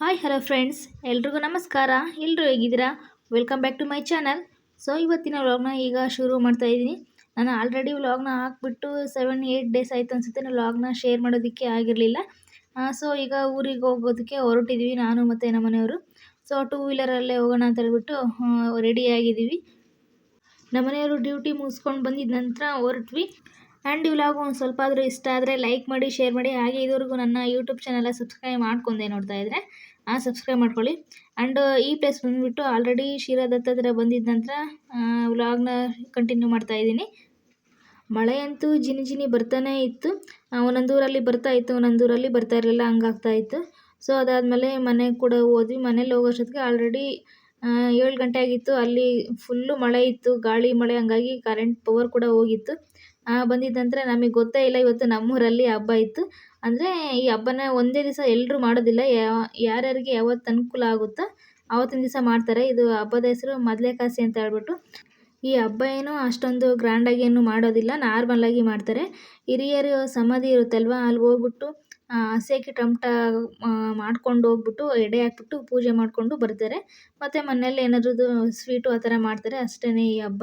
Hi hello friends ಎಲ್ರಿಗೂ ನಮಸ್ಕಾರ. ಎಲ್ಲರೂ ಹೇಗಿದ್ದೀರಾ? Welcome back to my channel so ಇವತ್ತಿನ ವ್ಲಾಗ್ನ ಈಗ ಶುರು ಮಾಡ್ತಾ ಇದ್ದೀನಿ. ನಾನು ಆಲ್ರೆಡಿ ವ್ಲಾಗ್ನ ಹಾಕ್ಬಿಟ್ಟು ಸೆವೆನ್ ಏಯ್ಟ್ ಡೇಸ್ ಆಯಿತು ಅನಿಸುತ್ತೆ. ನಾನು ವ್ಲಾಗ್ನ ಶೇರ್ ಮಾಡೋದಕ್ಕೆ ಆಗಿರಲಿಲ್ಲ. ಸೊ ಈಗ ಊರಿಗೆ ಹೋಗೋದಕ್ಕೆ ಹೊರಟಿದ್ದೀವಿ ನಾನು ಮತ್ತು ನಮ್ಮ ಮನೆಯವರು. ಸೊ ಟೂ ವೀಲರಲ್ಲೇ ಹೋಗೋಣ ಅಂತ ಹೇಳ್ಬಿಟ್ಟು ರೆಡಿ ಆಗಿದ್ದೀವಿ. ನಮ್ಮ ಮನೆಯವರು ಡ್ಯೂಟಿ ಮುಗಿಸ್ಕೊಂಡು ಬಂದಿದ್ದ ನಂತರ ಹೊರಟ್ವಿ. ಆ್ಯಂಡ್ ವ್ಲಾಗು ಒಂದು ಸ್ವಲ್ಪ ಆದರೂ ಇಷ್ಟ ಆದರೆ ಲೈಕ್ ಮಾಡಿ ಶೇರ್ ಮಾಡಿ. ಹಾಗೆ ಇದುವರೆಗೂ ನನ್ನ ಯೂಟ್ಯೂಬ್ ಚಾನಲ್ ಸಬ್ಸ್ಕ್ರೈಬ್ ಮಾಡ್ಕೊಂಡೆ ನೋಡ್ತಾ ಇದ್ದರೆ ಸಬ್ಸ್ಕ್ರೈಬ್ ಮಾಡ್ಕೊಳ್ಳಿ. ಆ್ಯಂಡ್ ಈ ಪ್ಲೇಸ್ ಬಂದುಬಿಟ್ಟು ಆಲ್ರೆಡಿ ಶಿರಾದತ್ತ ಹತ್ರ ಬಂದಿದ್ದ ನಂತರ ವ್ಲಾಗ್ನ ಕಂಟಿನ್ಯೂ ಮಾಡ್ತಾ ಇದ್ದೀನಿ. ಮಳೆ ಅಂತೂ ಜಿನಿ ಜಿನಿ ಬರ್ತಾನೆ ಇತ್ತು. ಒಂದೊಂದು ಊರಲ್ಲಿ ಬರ್ತಾ ಇತ್ತು, ಒಂದೊಂದು ಊರಲ್ಲಿ ಬರ್ತಾ ಇರಲಿಲ್ಲ, ಹಂಗಾಗ್ತಾ ಇತ್ತು. ಸೊ ಅದಾದಮೇಲೆ ಮನೆ ಕೂಡ ಹೋದ್ವಿ. ಮನೇಲಿ ಹೋಗೋಷ್ಟೊತ್ತಿಗೆ ಆಲ್ರೆಡಿ ಏಳು ಗಂಟೆ ಆಗಿತ್ತು. ಅಲ್ಲಿ ಫುಲ್ಲು ಮಳೆ ಇತ್ತು, ಗಾಳಿ ಮಳೆ, ಹಂಗಾಗಿ ಕರೆಂಟ್ ಪವರ್ ಕೂಡ ಹೋಗಿತ್ತು. ಬಂದಿದ್ದ ನಂತರ ನಮಗೆ ಗೊತ್ತೇ ಇಲ್ಲ, ಇವತ್ತು ನಮ್ಮೂರಲ್ಲಿ ಹಬ್ಬ ಇತ್ತು. ಅಂದರೆ ಈ ಹಬ್ಬನ ಒಂದೇ ದಿವಸ ಎಲ್ಲರೂ ಮಾಡೋದಿಲ್ಲ. ಯಾರ್ಯಾರಿಗೆ ಯಾವತ್ತು ಅನುಕೂಲ ಆಗುತ್ತೋ ಆವತ್ತಿನ ದಿವಸ ಮಾಡ್ತಾರೆ. ಇದು ಹಬ್ಬದ ಹೆಸರು ಕಾಸಿ ಅಂತ ಹೇಳ್ಬಿಟ್ಟು. ಈ ಹಬ್ಬ ಏನು ಅಷ್ಟೊಂದು ಗ್ರ್ಯಾಂಡಾಗಿ ಏನು ಮಾಡೋದಿಲ್ಲ. ನಾರ್ಮಲಾಗಿ ಮಾಡ್ತಾರೆ. ಹಿರಿಯರು ಸಮಾಧಿ ಇರುತ್ತಲ್ವ? ಅಲ್ಲಿ ಹೋಗ್ಬಿಟ್ಟು ಹಸೆಗೆ ಟಮಟ ಮಾಡ್ಕೊಂಡು ಹೋಗ್ಬಿಟ್ಟು, ಎಡೆ ಹಾಕ್ಬಿಟ್ಟು ಪೂಜೆ ಮಾಡಿಕೊಂಡು ಬರ್ತಾರೆ. ಮತ್ತು ಮನೇಲಿ ಏನಾದ್ರೂ ಸ್ವೀಟು ಆ ಥರ ಮಾಡ್ತಾರೆ. ಅಷ್ಟೇ ಈ ಹಬ್ಬ.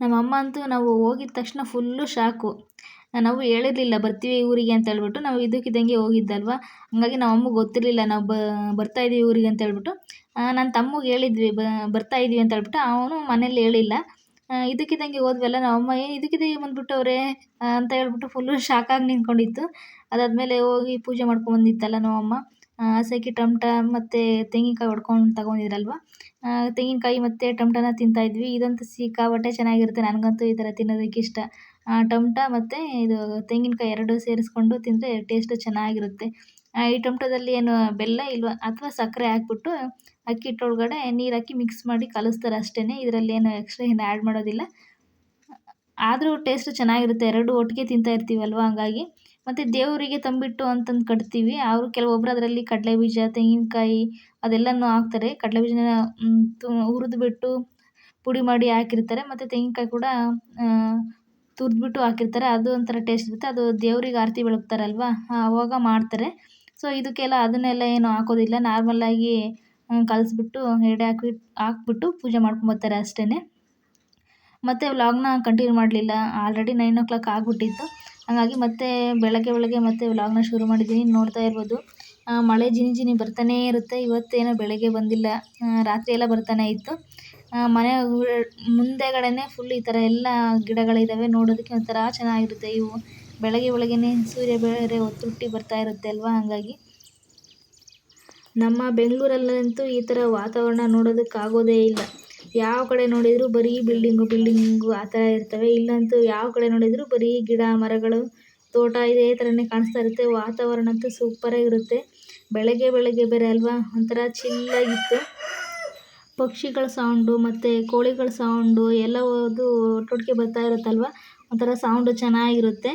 ನಮ್ಮಮ್ಮ ಅಂತೂ ನಾವು ಹೋಗಿದ ತಕ್ಷಣ ಫುಲ್ಲು ಶಾಕು. ನಾವು ಹೇಳಿರ್ಲಿಲ್ಲ, ಬರ್ತೀವಿ ಊರಿಗೆ ಅಂತ ಹೇಳ್ಬಿಟ್ಟು ನಾವು ಇದಕ್ಕಿದ್ದಂಗೆ ಹೋಗಿದ್ದಲ್ವ? ಹಂಗಾಗಿ ನಮ್ಮ ಅಮ್ಮಗೆ ಗೊತ್ತಿರಲಿಲ್ಲ, ನಾವು ಬರ್ತಾ ಇದ್ದೀವಿ ಊರಿಗೆ ಅಂತ ಹೇಳ್ಬಿಟ್ಟು. ನನ್ನ ತಮ್ಮಗೆ ಹೇಳಿದ್ವಿ ಬರ್ತಾ ಇದ್ದೀವಿ ಅಂತ ಹೇಳ್ಬಿಟ್ಟು, ಅವನು ಮನೇಲಿ ಹೇಳಿಲ್ಲ. ಇದಕ್ಕಿದ್ದಂಗೆ ಹೋದ್ವಲ್ಲ ನಮ್ಮ ಅಮ್ಮ ಏನು ಇದ್ದಕ್ಕಿದ್ದಂಗೆ ಬಂದುಬಿಟ್ಟವ್ರೆ ಅಂತ ಹೇಳ್ಬಿಟ್ಟು ಫುಲ್ಲು ಶಾಕಾಗಿ ನಿಂತ್ಕೊಂಡಿತ್ತು. ಅದಾದಮೇಲೆ ಹೋಗಿ ಪೂಜೆ ಮಾಡ್ಕೊಂಬಂದಿತ್ತಲ್ಲ ನಮ್ಮಮ್ಮ ಹಸೆಕಿ ಟಮಟ ಮತ್ತು ತೆಂಗಿನಕಾಯಿ ಹೊಡ್ಕೊಂಡು ತಗೊಂಡಿದ್ರಲ್ವ? ತೆಂಗಿನಕಾಯಿ ಮತ್ತು ಟಮಟನ ತಿಂತಾಯಿದ್ವಿ ಇದಂತೂ ಸಿಕ್ಕಾಪಟ್ಟೆ ಚೆನ್ನಾಗಿರುತ್ತೆ. ನನಗಂತೂ ಈ ಥರ ತಿನ್ನೋದಕ್ಕೆ ಇಷ್ಟ. ಟಮಟ ಮತ್ತು ಇದು ತೆಂಗಿನಕಾಯಿ ಎರಡು ಸೇರಿಸ್ಕೊಂಡು ತಿಂದರೆ ಟೇಸ್ಟು ಚೆನ್ನಾಗಿರುತ್ತೆ. ಈ ಟೊಮ್ಟೊದಲ್ಲಿ ಏನು ಬೆಲ್ಲ ಇಲ್ವ ಅಥವಾ ಸಕ್ಕರೆ ಹಾಕ್ಬಿಟ್ಟು ಅಕ್ಕಿ ಹಿಟ್ಟೊಳಗಡೆ ನೀರು ಹಾಕಿ ಮಿಕ್ಸ್ ಮಾಡಿ ಕಲಿಸ್ತಾರೆ ಅಷ್ಟೇ ಇದರಲ್ಲಿ ಏನು ಎಕ್ಸ್ಟ್ರಾ ಏನು ಆ್ಯಡ್ ಮಾಡೋದಿಲ್ಲ. ಆದರೂ ಟೇಸ್ಟು ಚೆನ್ನಾಗಿರುತ್ತೆ. ಎರಡು ಒಟ್ಟಿಗೆ ತಿಂತಾ ಇರ್ತೀವಲ್ವ ಹಂಗಾಗಿ. ಮತ್ತು ದೇವರಿಗೆ ತಂಬಿಟ್ಟು ಅಂತಂದು ಕಟ್ತೀವಿ. ಅವರು ಕೆಲವೊಬ್ರು ಅದರಲ್ಲಿ ಕಡಲೆ ಬೀಜ, ತೆಂಗಿನಕಾಯಿ ಅದೆಲ್ಲನೂ ಹಾಕ್ತಾರೆ. ಕಡಲೆ ಬೀಜನ ಹುರಿದ್ಬಿಟ್ಟು ಪುಡಿ ಮಾಡಿ ಹಾಕಿರ್ತಾರೆ. ಮತ್ತು ತೆಂಗಿನಕಾಯಿ ಕೂಡ ತುರಿದ್ಬಿಟ್ಟು ಹಾಕಿರ್ತಾರೆ, ಅದು ಒಂಥರ ಟೇಸ್ಟ್ ಇರುತ್ತೆ ಅದು ದೇವ್ರಿಗೆ ಆರತಿ ಬೆಳಗ್ತಾರಲ್ವ? ಆವಾಗ ಮಾಡ್ತಾರೆ. ಸೊ ಇದಕ್ಕೆಲ್ಲ ಅದನ್ನೆಲ್ಲ ಏನು ಹಾಕೋದಿಲ್ಲ. ನಾರ್ಮಲ್ಲಾಗಿ ಕಲಸ್ಬಿಟ್ಟು, ಎಡೆ ಹಾಕಿ ಹಾಕ್ಬಿಟ್ಟು ಪೂಜೆ ಮಾಡ್ಕೊಂಬರ್ತಾರೆ ಅಷ್ಟೇ ಮತ್ತು ವ್ಲಾಗ್ನ ಕಂಟಿನ್ಯೂ ಮಾಡಲಿಲ್ಲ. ಆಲ್ರೆಡಿ ನೈನ್ ಓ ಕ್ಲಾಕ್ ಆಗಿಬಿಟ್ಟಿತ್ತು. ಹಾಗಾಗಿ ಮತ್ತೆ ಬೆಳಗ್ಗೆ ಬೆಳಗ್ಗೆ ಮತ್ತೆ ವ್ಲಾಗ್ನ ಶುರು ಮಾಡಿದ್ದೀನಿ ನೋಡ್ತಾ ಇರ್ಬೋದು. ಮಳೆ ಜಿನಿ ಜಿನಿ ಬರ್ತಾನೇ ಇರುತ್ತೆ. ಇವತ್ತೇನೋ ಬೆಳಗ್ಗೆ ಬಂದಿಲ್ಲ. ರಾತ್ರಿ ಎಲ್ಲ ಬರ್ತಾನೆ ಇತ್ತು. ಮನೆ ಮುಂದೆಗಡೆನೇ ಫುಲ್ ಈ ಥರ ಎಲ್ಲ ಗಿಡಗಳಿದ್ದಾವೆ ನೋಡೋದಕ್ಕೆ ಒಂಥರ ಚೆನ್ನಾಗಿರುತ್ತೆ. ಇವು ಬೆಳಗ್ಗೆ ಬೆಳಗ್ಗೆನೇ ಸೂರ್ಯ ಬೇರೆ ಹೊತ್ತುಟ್ಟಿ ಬರ್ತಾ ಇರುತ್ತೆ ಅಲ್ವಾ? ಹಾಗಾಗಿ ನಮ್ಮ ಬೆಂಗಳೂರಲ್ಲಂತೂ ಈ ಥರ ವಾತಾವರಣ ನೋಡೋದಕ್ಕಾಗೋದೇ ಇಲ್ಲ. ಯಾವ ಕಡೆ ನೋಡಿದರೂ ಬರೀ ಬಿಲ್ಡಿಂಗು ಬಿಲ್ಡಿಂಗು ಆ ಥರ ಇರ್ತವೆ. ಇಲ್ಲಂತೂ ಯಾವ ಕಡೆ ನೋಡಿದರೂ ಬರೀ ಗಿಡ, ಮರಗಳು, ತೋಟ ಇದೇ ಥರನೇ ಕಾಣಿಸ್ತಾ ಇರುತ್ತೆ. ವಾತಾವರಣ ಅಂತೂ ಸೂಪರಾಗಿರುತ್ತೆ ಬೆಳಗ್ಗೆ ಬೆಳಗ್ಗೆ ಬೇರೆ ಅಲ್ವಾ? ಒಂಥರ ಚಿಲ್ಲಾಗಿತ್ತು ಪಕ್ಷಿಗಳ ಸೌಂಡು ಮತ್ತು ಕೋಳಿಗಳ ಸೌಂಡು ಎಲ್ಲವೂ ಒಟ್ಟೊಟ್ಟಿಗೆ ಬರ್ತಾ ಇರುತ್ತಲ್ವ? ಒಂಥರ ಸೌಂಡು ಚೆನ್ನಾಗಿರುತ್ತೆ.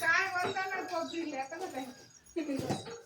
काय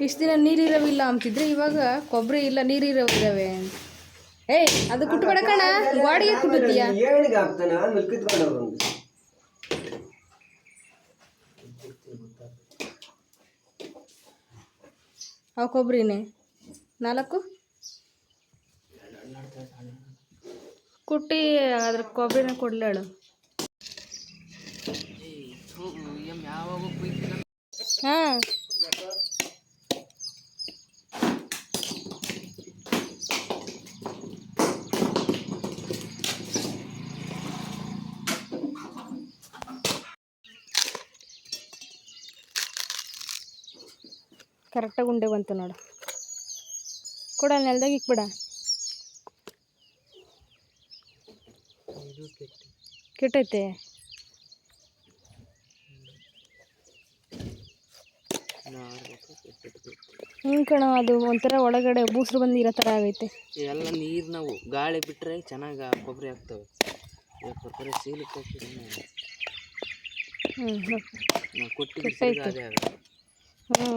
ಇಷ್ಟು ದಿನ ನೀರಿರವಿಲ್ಲ ಅಂತಿದ್ರೆ ಇವಾಗ ಕೊಬ್ಬರಿ ಇಲ್ಲ ನೀರಿರವಿದಾವೆ ಏಯ್, ಅದು ಕುಟ್ಬೇಡ ಕಣ. ಗಾಡಿಗೆ ಕುಟ್ಟುತ್ತೀಯ ಅವು ಕೊಬ್ಬರಿನೇ ನಾಲ್ಕು? ಕುಟ್ಟಿ ಅದ್ರ ಕೊಬ್ಬರಿನ ಕೊಡ್ಲೇಳು. ಹಾಂ. ಕರೆಕ್ಟಾಗಿ ಉಂಡೆ ಬಂತು ನೋಡು. ಕೊಡ ನೆಲದಾಗ ಇಕ್ಬಿಡ. ಕೆಟ್ಟೈತೆ. ಹ್ಞೂ ಕಣ ಅದು ಒಂಥರ ಒಳಗಡೆ ಬೂಸ್ರು ಬಂದು ಇರೋ ಥರ ಆಗೈತೆ. ಎಲ್ಲ ನೀರು ನಾವು ಗಾಳಿ ಬಿಟ್ಟರೆ ಚೆನ್ನಾಗಿ ಕೊಬ್ಬರಿ ಆಗ್ತವೆ. ಕೊಬ್ಬರಿ ಸೀಲಿಕ್ಕೆ ಹೋಗ್ತೀವಿ ಹ್ಞೂ ಹ್ಞೂ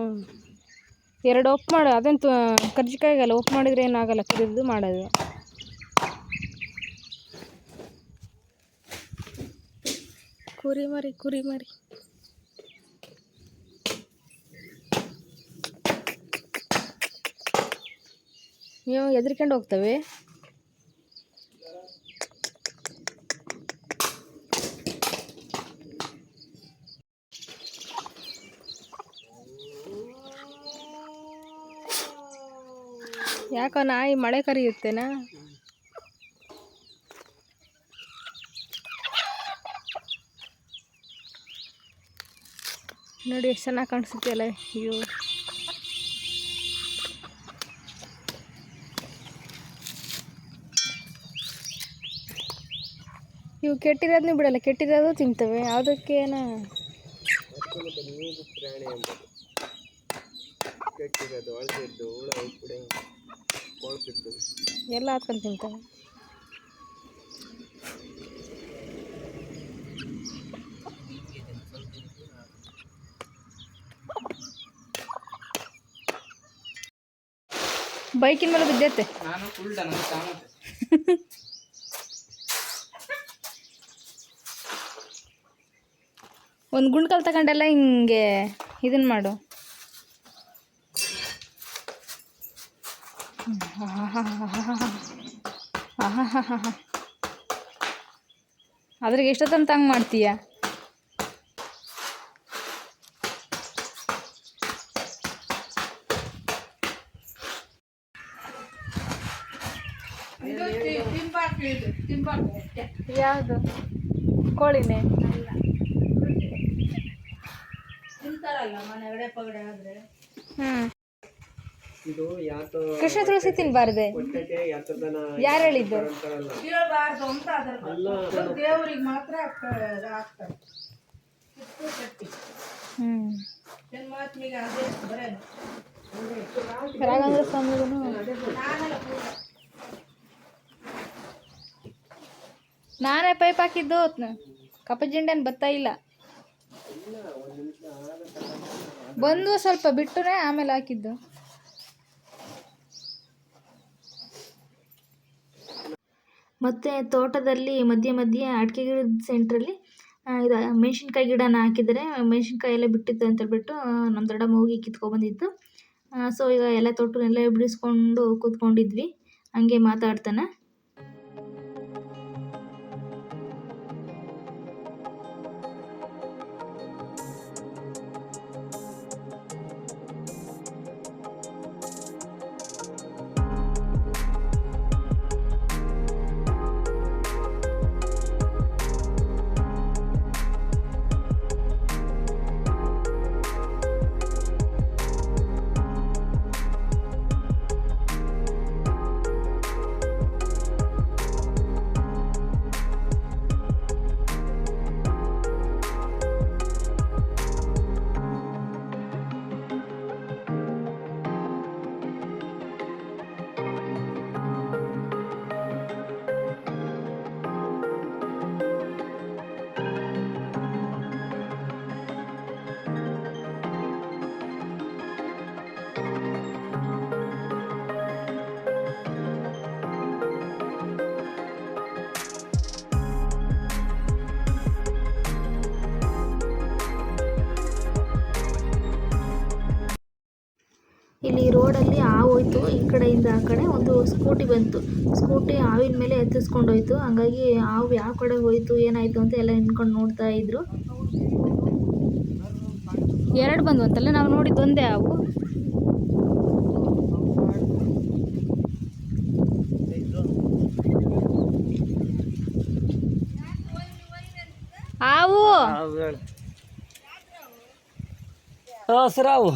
ಎರಡು ಒಪ್ ಮಾಡು ಅದಂತೂ ಕರ್ಜಿಕಾಯಿಗಲ್ಲ ಒಪ್ ಮಾಡಿದ್ರೆ ಏನಾಗಲ್ಲ ಕುದಿದು ಮಾಡೋದು. ಕುರಿ ಮರಿ ಕುರಿ ಮರಿ. ನೀವು ಎದ್ರಿಕೊಂಡು ಹೋಗ್ತವೆ. ಯಾಕೋ ನಾಯಿ ಮಳೆ ಕರಿಯುತ್ತೇನಾ? ನೋಡಿ ಎಷ್ಟು ಚೆನ್ನಾಗಿ ಕಾಣಿಸುತ್ತೆ ಅಲ್ಲ ಅಯ್ಯೋ. ಇವು ಕೆಟ್ಟಿರೋದನ್ನೇ ಬಿಡಲ್ಲ ಕೆಟ್ಟಿರೋದು ತಿಂತವೆ. ಯಾವುದಕ್ಕೇನ ಎಲ್ಲ ಹಾಕೊಂಡು ತಿಂತವೆ. ಬೈಕಿನ ಮೇಲೆ ಬಿದ್ದೈತೆ. ನಾನು ಫುಲ್ ಕಾಣುತ್ತೆ. ಒಂದು ಗುಂಡ್ಕಲ್ ತಗೊಂಡೆಲ್ಲ ಹಿಂಗೆ ಇದನ್ನ ಮಾಡು. ಅದ್ರಾಗ ಎಷ್ಟೊತ್ತಂತ ಹಂಗೆ ಮಾಡ್ತೀಯ ಇದು ತಿ- ತಿಂಬಾಕು ಇದು ತಿಂಬಾಕು ಅಷ್ಟೇ. ಯಾವುದು? ಕೋಳಿನೇ. ಕೃಷ್ಣ ತುಳಸಿ ತಿನ್ಬಾರ್ದೆ. ಯಾರು ಹೇಳಿದ್ದು? ಹ್ಮ್. ದೇವ್ರಿಗೆ ಮಾತ್ರ ಹಾಕ್ತಾರೆ ಹಾಕ್ತಾರೆ ಉಪ್ಪು ಕಟ್ಟಿ ಹ್ಞೂ ಜನ್ಮಾತ್ಮಿಗೆ ಅದೇ ಬರೇನು ರಾಘವೇಂದ್ರ ಸ್ವಾಮಿಗೂ ನಾನೆಲ್ಲ ಪೂಜೆ ನಾನೇ ಪೈಪ್ ಹಾಕಿದ್ದು ಕಪ್ಪಜಿಂಡೇನು ಬತ್ತಾ ಇಲ್ಲ. ಬಂದು ಸ್ವಲ್ಪ ಬಿಟ್ಟರೆ ಆಮೇಲೆ ಹಾಕಿದ್ದು. ಮತ್ತು ತೋಟದಲ್ಲಿ ಮಧ್ಯೆ ಮಧ್ಯೆ ಅಡಿಕೆ ಗಿಡದ ಸೆಂಟ್ರಲ್ಲಿ ಇದು ಮೆಣಸಿನ್ಕಾಯಿ ಗಿಡನ ಹಾಕಿದರೆ ಮೆಣಸಿನ್ಕಾಯಿ ಎಲ್ಲ ಬಿಟ್ಟಿತ್ತು ಅಂತ ಹೇಳ್ಬಿಟ್ಟು ನಮ್ಮ ದೊಡ್ಡಮ್ಮ ಹೋಗಿ ಕಿತ್ಕೊಬಂದಿತ್ತು ಸೊ ಈಗ ಎಲ್ಲ ತೋಟನೆಲ್ಲ ಬಿಡಿಸ್ಕೊಂಡು ಕೂತ್ಕೊಂಡಿದ್ವಿ. ಹಂಗೆ ಮಾತಾಡ್ತಾನೆ. ಇಲ್ಲಿ ರೋಡಲ್ಲಿ ಹಾವು ಹೋಯ್ತು ಈ ಕಡೆಯಿಂದ ಆ ಕಡೆ ಒಂದು ಸ್ಕೂಟಿ ಬಂತು. ಸ್ಕೂಟಿ ಹಾವಿನ ಮೇಲೆ ಎತ್ತಿಸ್ಕೊಂಡು ಹೋಯ್ತು ಹಂಗಾಗಿ ಹಾವು ಯಾವ ಕಡೆ ಹೋಯ್ತು, ಏನಾಯ್ತು ಅಂತ ಎಲ್ಲ ನಿಂತ್ಕೊಂಡು ನೋಡ್ತಾ ಇದ್ರು. ಎರಡು ಬಂದು ಅಂತಲ್ಲ, ನಾವು ನೋಡಿದ್ದು ಒಂದೇ ಹಾವು. ಹಾವು. ಹಸ್ರಾವು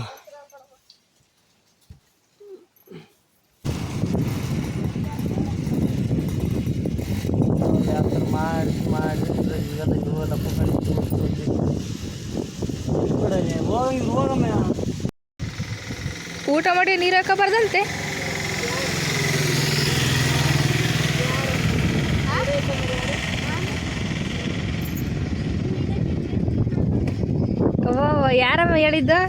ಮಾಡಿ ಮಾಡಿ ಈಗೆಲ್ಲ ಇವೆಲ್ಲ ಹೋಗಮ್ಮ ಮಾಡಿ ನೀರು ಹಾಕಬಾರ್ದಂತೆ ಓ ಯಾರಮ್ಮ ಹೇಳಿದ್ದು?